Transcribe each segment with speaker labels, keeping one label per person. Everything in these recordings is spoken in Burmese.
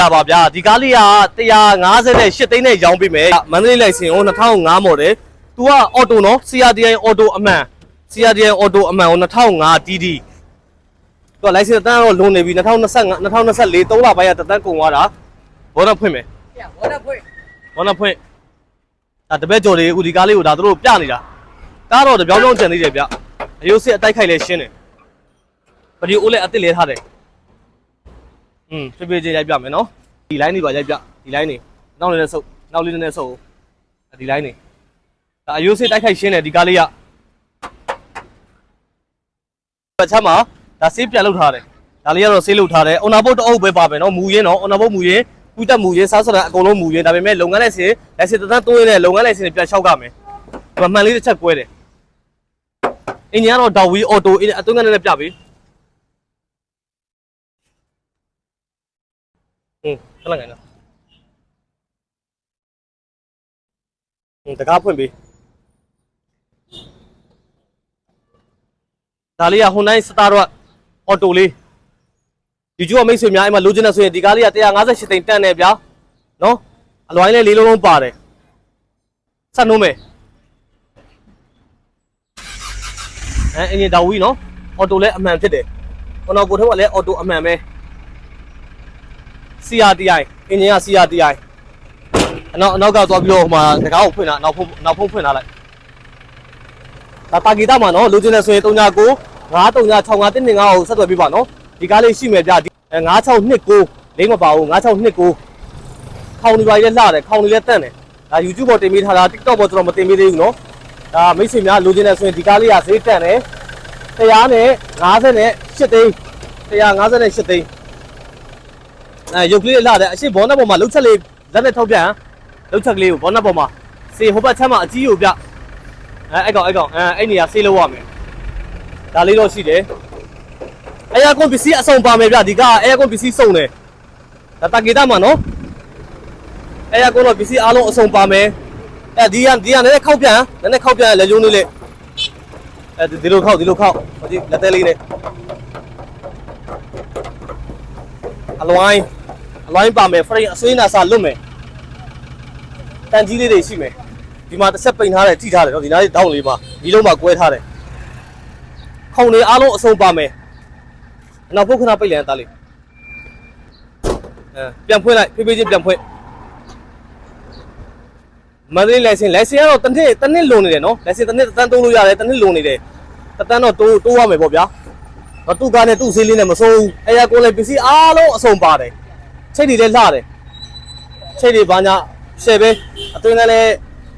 Speaker 1: ဒါပါဗျာဒီကားလေးက158သိန်းနဲ့ရောင်းပေးမယ်မန္တလေးလိုက်စင်ကို2005မော်တယ်သူကအော်တိုနော် CRDI အော်တိုအမှန် CRDI အော်တိုအမှန်ကို2005 DD သူကလိုက်စင်တန်းတော့လွန်နေပြီ2025 2024 3လပိုင်းကတန်းကုန်သွားတာဘောတော့ဖွင့်မယ်
Speaker 2: ဘောနဖွင့်
Speaker 1: ဘောတော့ဖွင့်ဒါတပည့်ကျော်တွေအခုဒီကားလေးကိုဒါသူတို့ပြနေတာကားတော့တပြောင်းပြောင်းကျန်သေးတယ်ဗျအယုတ်စစ်အတိုက်ခိုက်လဲရှင်းတယ်ပဒီအိုးလည်းအစ်စ်လဲထားတယ် อืมဖြည်းဖြည်းချင်းရိုက်ပြမယ်နော်ဒီ line တွေပါရိုက်ပြဒီ line တွေနောက်လေးနဲ့ဆုပ်နောက်လေးနဲ့ဆုပ်ဒီ line တွေဒါအယုတ်စစ်တိုက်ခိုက်ရှင်းတယ်ဒီကားလေးကပတ်ချမ်းမှာဒါဆေးပြန်လုပ်ထားတယ်ဒါလေးကတော့ဆေးလုပ်ထားတယ်အုံနာဘုတ်တအုပ်ပဲပါမယ်နော်မူရင်းနော်အုံနာဘုတ်မူရင်းကုတက်မူရင်းစားစရာအကုန်လုံးမူရင်းဒါပေမဲ့လုပ်ငန်းလိုက်စင်လိုက်စင်တန်းတိုးရင်းနဲ့လုပ်ငန်းလိုက်စင်ပြန်လျှောက်ကမယ်ဒီမှာမှန်လေးတစ်ချက်ကွဲတယ်အင်ဂျင်ကတော့ဒေါ်ဝီအော်တိုအသွင်းကနေလည်းပြပေး ဟင်းခဏငိုင်းနော်ဟင်းတကားဖွင့်ပေးဒါလေးက Hyundai Star တော့အော်တိုလေး YouTube ကမိတ်ဆွေများအဲ့မှာလိုချင်တဲ့ဆိုရင်ဒီကားလေးက158သိန်းတန်နေဗျာနော်အလွိုင်းလေးလေးလုံးလုံးပါတယ်ဆက်နှုံးမယ်အဲအင်ဂျင်ဒါဝီနော်အော်တိုလည်းအမှန်ဖြစ်တယ်ကျွန်တော်ကိုထုံးကလည်းအော်တိုအမှန်ပဲ CRTI အင်ဂျင်က CRTI အနောက်အနောက်ကသွားပြီးတော့ဟိုမှာတကားကိုဖွင့်တာနောက်ဖုံးနောက်ဖုံးဖွင့်ထားလိုက်ဒါတာဂီတာမှာနော်လိုချင်တဲ့ဆိုရင်39 93965တင်းနေငါ့ကိုဆက်သွယ်ပေးပါနော်ဒီကားလေးရှိမယ်ဗျာဒီ9629လိမ့်မပါဘူး9629ခေါင်းဒီပါလေးလှတယ်ခေါင်းဒီလည်းတန့်တယ်ဒါ YouTube ပေါ်တင်ပေးထားတာ TikTok ပေါ်ကျွန်တော်မတင်ပေးသေးဘူးနော်ဒါမိတ်ဆွေများလိုချင်တဲ့ဆိုရင်ဒီကားလေးကဈေးတန့်တယ်တရားနဲ့50နဲ့8သိန်း158သိန်း အဲရုပ်ကလေးလှတယ်အရှိဘောနက်ပေါ်မှာလှုပ်ချက်လေးလက်နဲ့ထောက်ပြန်လှုပ်ချက်ကလေးကိုဘောနက်ပေါ်မှာစေဟိုဘက်ချမ်းမှာအကြီးကိုပြအဲအဲ့ကောင်အဲ့ကောင်အဲအဲ့နေရာဆေးလို့ရမယ်ဒါလေးတော့ရှိတယ်အဲယာကွန်ပစ္စည်းအစုံပါမယ်ဗျဒီကအဲယာကွန်ပစ္စည်းစုံတယ်ဒါတာဂီတာမှာနော်အဲယာကွန်တော့ပစ္စည်းအားလုံးအစုံပါမယ်အဲဒီကဒီကလည်းခောက်ပြန်နည်းနည်းခောက်ပြန်လက်ကျုံးလေးလေးအဲဒီလိုခောက်ဒီလိုခောက်ဟိုဒီလက်သေးလေးနဲ့အလွိုင်း အလွိုင်းပါမယ်ဖရိတ်အဆွေးနာစာလွတ်မယ်တန်ကြီးလေးတွေရှိမယ်ဒီမှာတစ်ဆက်ပိန်ထားတယ်ထိထားတယ်နော်ဒီနားလေးတောင်းလေးမှာဒီလုံးမှာကွဲထားတယ်ခုံတွေအားလုံးအစုံပါမယ်နောက်ပုတ်ခဏပိတ်လည်တားလေးအဲပြန်ဖွင့်လိုက်ဖြည်းဖြည်းချင်းပြန်ဖွင့်မန္တလေးလိုင်စင်လိုင်စင်ကတော့တစ်နှစ်တစ်နှစ်လုံနေတယ်နော်လိုင်စင်တစ်နှစ်တစ်တန်းတိုးလို့ရတယ်တစ်နှစ်လုံနေတယ်တစ်တန်းတော့တိုးတိုးရမယ်ပေါ့ဗျာတော့သူ့ကားနဲ့သူ့ဆေးလေးနဲ့မစိုးဘူးအဲရကိုလည်းပစ္စည်းအားလုံးအစုံပါတယ် ချိတ်တွေလည်းလှတယ်ချိတ်တွေဘာညာရှယ်ပဲအတွင်းကလည်း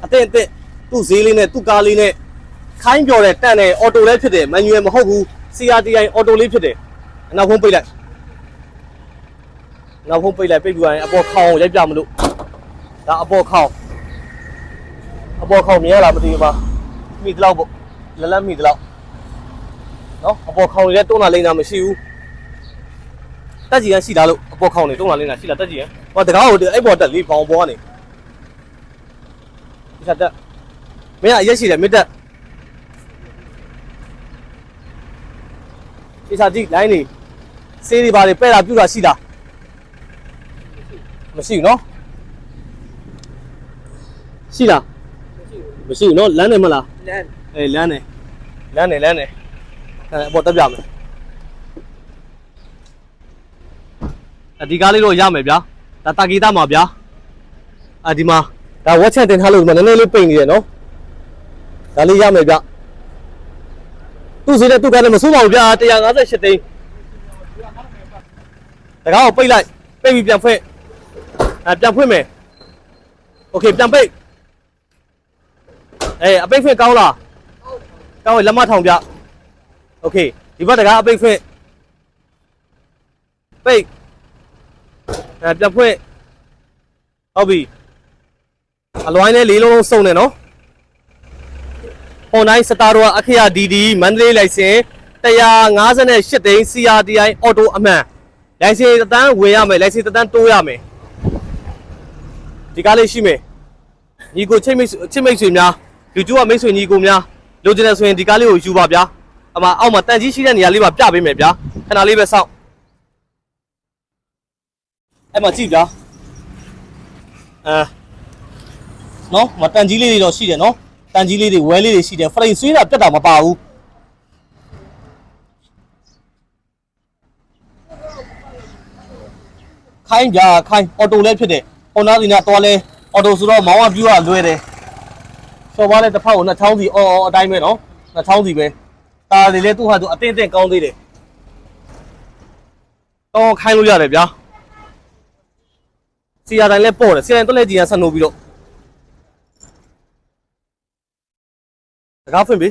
Speaker 1: အတင်းအတင်းသူ့ဈေးလေးနဲ့သူ့ကားလေးနဲ့ခိုင်းပြော်တဲ့တန့်တဲ့အော်တိုလည်းဖြစ်တယ်မန်နျူရယ်မဟုတ်ဘူး CRTI အော်တိုလေးဖြစ်တယ်နောက်ဖုံးပိတ်လိုက်နောက်ဖုံးပိတ်လိုက်ပိတ်ပြီးရင်အပေါ်ခေါင်းကိုရိုက်ပြမလို့ဒါအပေါ်ခေါင်းအပေါ်ခေါင်းမြင်ရလားမသိဘူးပါမိတလောက်ပေါ့လက်လက်မိတလောက်နော်အပေါ်ခေါင်းလည်းတွန်းလာလိမ့်တာမရှိဘူး တက်ကြီးကရှိလားလို့အပေါ်ခေါင်းနေတွန်းလာလိမ့်တာရှိလားတက်ကြီးကဟောတကားကိုအဲ့ပေါ်တက်လေးဘောင်ပေါ်ကနေဒီချက်တက်မင်းကအရက်ရှိတယ်မင်းတက်ဒီစားကြည့် line နေစေးတွေပါတွေပဲ့တာပြူတာရှိလားမရှိဘူးနော်ရှိလားမရှိဘူးနော်လမ်းနေမလား
Speaker 2: လမ်း
Speaker 1: အေးလမ်းနေလမ်းနေလမ်းနေအဲအပေါ်တက်ပြမယ် ဒီကားလေးတော့ရမယ်ဗျာဒါတာဂီတာမှာဗျာအဒီမှာဒါဝက်ချန်တင်ထားလို့ဒီမှာနည်းနည်းလေးပိတ်နေတယ်နော်ဒါလေးရမယ်ဗျသူ့စီတဲ့သူ့ကားလည်းမစိုးပါဘူးဗျာ158သိန်းတကားကိုပိတ်လိုက်ပိတ်ပြီးပြန်ဖွင့်အဲပြန်ဖွင့်မယ်โอเคပြန်ပိတ်အေးအပိတ်ဖွင့်ကောင်းလားကောင်းပြီလက်မထောင်ပြโอเคဒီဘက်တကားအပိတ်ဖွင့်ပိတ် အဲပြန်ဖွင့်ဟုတ်ပြီအလွိုင်းလေးလေးလုံးလုံးစုံတယ်နော်ဟွန်တိုင်းစတာရောအခရာ DD မန္တလေးလိုင်စင်158သိန်း CRTI အော်တိုအမှန်လိုင်စင်တစ်တန်းဝယ်ရမယ်လိုင်စင်တစ်တန်းတိုးရမယ်ဒီကားလေးရှိမယ်ညီကိုချိတ်မိတ်ဆွေချစ်မိတ်ဆွေများ YouTube ကမိတ်ဆွေညီကိုများလိုချင်တယ်ဆိုရင်ဒီကားလေးကိုယူပါဗျာအမအောက်မှာတန်ကြီးရှိတဲ့နေရာလေးပါပြပေးမယ်ဗျာခဏလေးပဲစောင့် အဲ့မှာကြည့်ဗျာအဲနော်မတန်ကြီးလေးတွေတော့ရှိတယ်နော်တန်ကြီးလေးတွေဝဲလေးတွေရှိတယ်ဖရိန်ဆွေးတာပြတ်တာမပါဘူးခိုင်းကြခိုင်းအော်တိုလည်းဖြစ်တယ်ဟိုနာဒီနာတော်လဲအော်တိုဆိုတော့မောင်းဝပြူကလွဲတယ်ဆော်ပါလဲတစ်ဖက်ကိုနှစ်ချောင်းစီအော်အော်အတိုင်းပဲနော်နှစ်ချောင်းစီပဲตาတွေလည်းသူ့ဟာသူအတင်းတင်းကောင်းသေးတယ်တော့ခိုင်းလို့ရတယ်ဗျာ စီရတိုင်းလဲပေါ့တယ်စီရတိုင်းတက်လက်ကြီးကဆက်နိုးပြီးတော့တကားဖွင့်ပြီ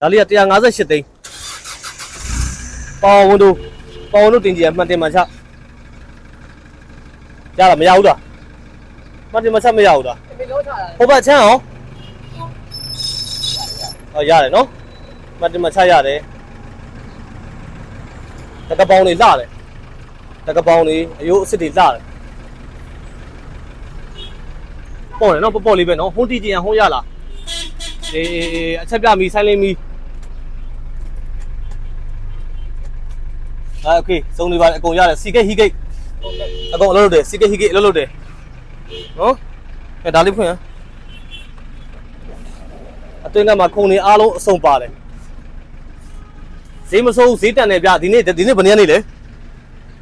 Speaker 1: ဒါလေးက158သိန်းပေါ်ဝန်တို့ပေါ်ဝန်တို့တင်ကြီးကမှန်တင်မှန်ချရတာမရဘူးလားမှန်တင်မှန်ချမရဘူးလား
Speaker 2: မေလို့ထားတာ
Speaker 1: ဟိုဘက်ချမ်းအောင်ဟောရတယ်နော်မှတ်တမချရတယ်တကပောင်းလေးလှတယ် တကပောင်းလေးအယိုးအစ်စ်တွေလှတယ်ပေါ့တယ်နော်ပေါ့ပေါ့လေးပဲနော်ဟွန်းတီကြင်ဟွန်းရလားအေးအေးအေးအချက်ပြမီဆိုင်လေးမီအာโอเคစုံနေပါအကုန်ရတယ်စီကိတ်ဟီကိတ်အကုန်အလုပ်လုပ်တယ်စီကိတ်ဟီကိတ်အလုပ်လုပ်တယ်နော်အဲဒါလေးဖွင့်ဟမ် အတွင်းကမှာခုံနေအားလုံးအစုံပါတယ်ဈေးမစိုးဈေးတန်တယ်ဗျဒီနေ့ဒီနေ့ဘယ်နေ့နေ့လဲ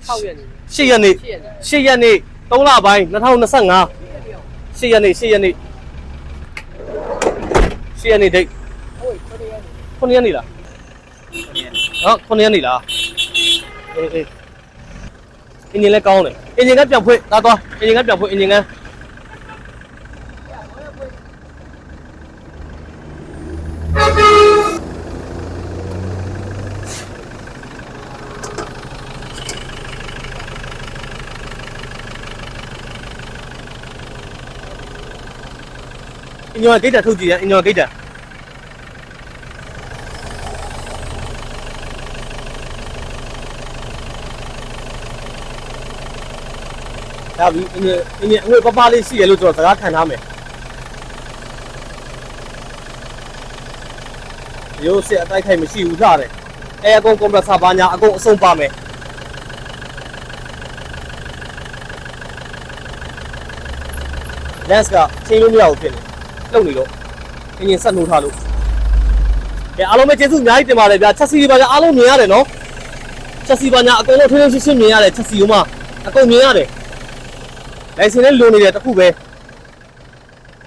Speaker 2: 6ရက်နေ
Speaker 1: 8ရက်နေ့
Speaker 2: 7ရက်နေ
Speaker 1: 8ရက်နေ့3လပိုင်း2025 8ရက်နေ့8ရက်နေ့8ရက်နေ့ဒိတ်
Speaker 2: ဟုတ်7ရက်နေ
Speaker 1: 9ရက်နေ့လားဟုတ်9ရက်နေ့လားအေးအေးအင်ဂျင်လည်းကောင်းတယ်အင်ဂျင်ကပြန်ဖွင့်သွားသွားအင်ဂျင်ကပြန်ဖွင့်အင်ဂျင်က အင်ဂျင်ကဂိတ်တာထုတ်ကြည့်ရအင်ဂျင်ကဂိတ်တာဒါပြီးအင်ဂျင်အင်ဂျင်အငွေပပလေးရှိရလို့ကျွန်တော်စကားခံထားမယ်ရိုးစစ်အတိုက်ခိုက်မရှိဘူးလှတယ်အဲအကုန်ကွန်ပရက်ဆာပါညာအကုန်အဆုံးပါမယ်လန့်စ်ကချိန်လို့မရဘူးဖြစ်နေ လှုပ်နေတော့အင်ဂျင်ဆက်နှိုးထားလို့ကဲအားလုံးပဲကျေးဇူးအများကြီးတင်ပါတယ်ဗျာချက်စီပါညာအားလုံးမြင်ရတယ်နော်ချက်စီပါညာအကုန်လုံးထွေးထွေးရှင်းရှင်းမြင်ရတယ်ချက်စီကမှအကုန်မြင်ရတယ်လိုင်စင်နဲ့လိုနေတယ်တခုပဲ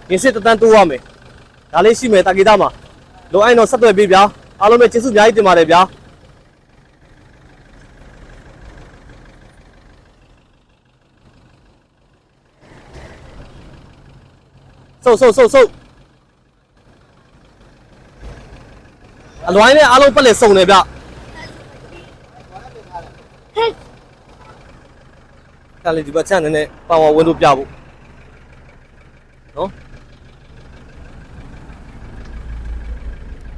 Speaker 1: ရင်းစစ်တတန်းတိုးရမယ်ဒါလေးရှိမယ်တာဂီတာမှာလိုအိုင်းတော့ဆက်သွယ်ပေးဗျာအားလုံးပဲကျေးဇူးအများကြီးတင်ပါတယ်ဗျာ ဆုပ်ဆုပ်ဆုပ်ဆုပ်အလွိုင်းနဲ့အားလုံးပတ်လက်စုံတယ်ဗျကလေးဒီဘက်ချန်နေနဲ့ပါဝါဝင်းတို့ပြဖို့နော်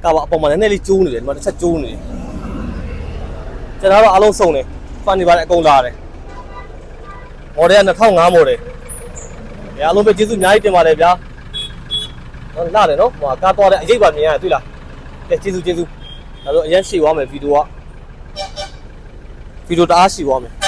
Speaker 1: ကဘာအပေါ်မှာနည်းနည်းလေးကျိုးနေတယ်ဒီမှာတစ်ချက်ကျိုးနေတယ်ကျွန်တော်တို့အားလုံးစုံတယ်ဖန်နေပါတယ်အကုန်လာတယ်မော်ဒယ်က2005မော်ဒယ်အဲအားလုံးပဲကျေးဇူးအများကြီးတင်ပါတယ်ဗျာ နော်လာတယ်နော်ဟိုကားသွားတဲ့အရေးပါမြင်ရတယ်တွေ့လားကဲကျေးဇူးကျေးဇူးဒါဆိုအရင်ရှိသွားမယ်ဗီဒီယိုကဗီဒီယိုတအားရှိသွားမယ်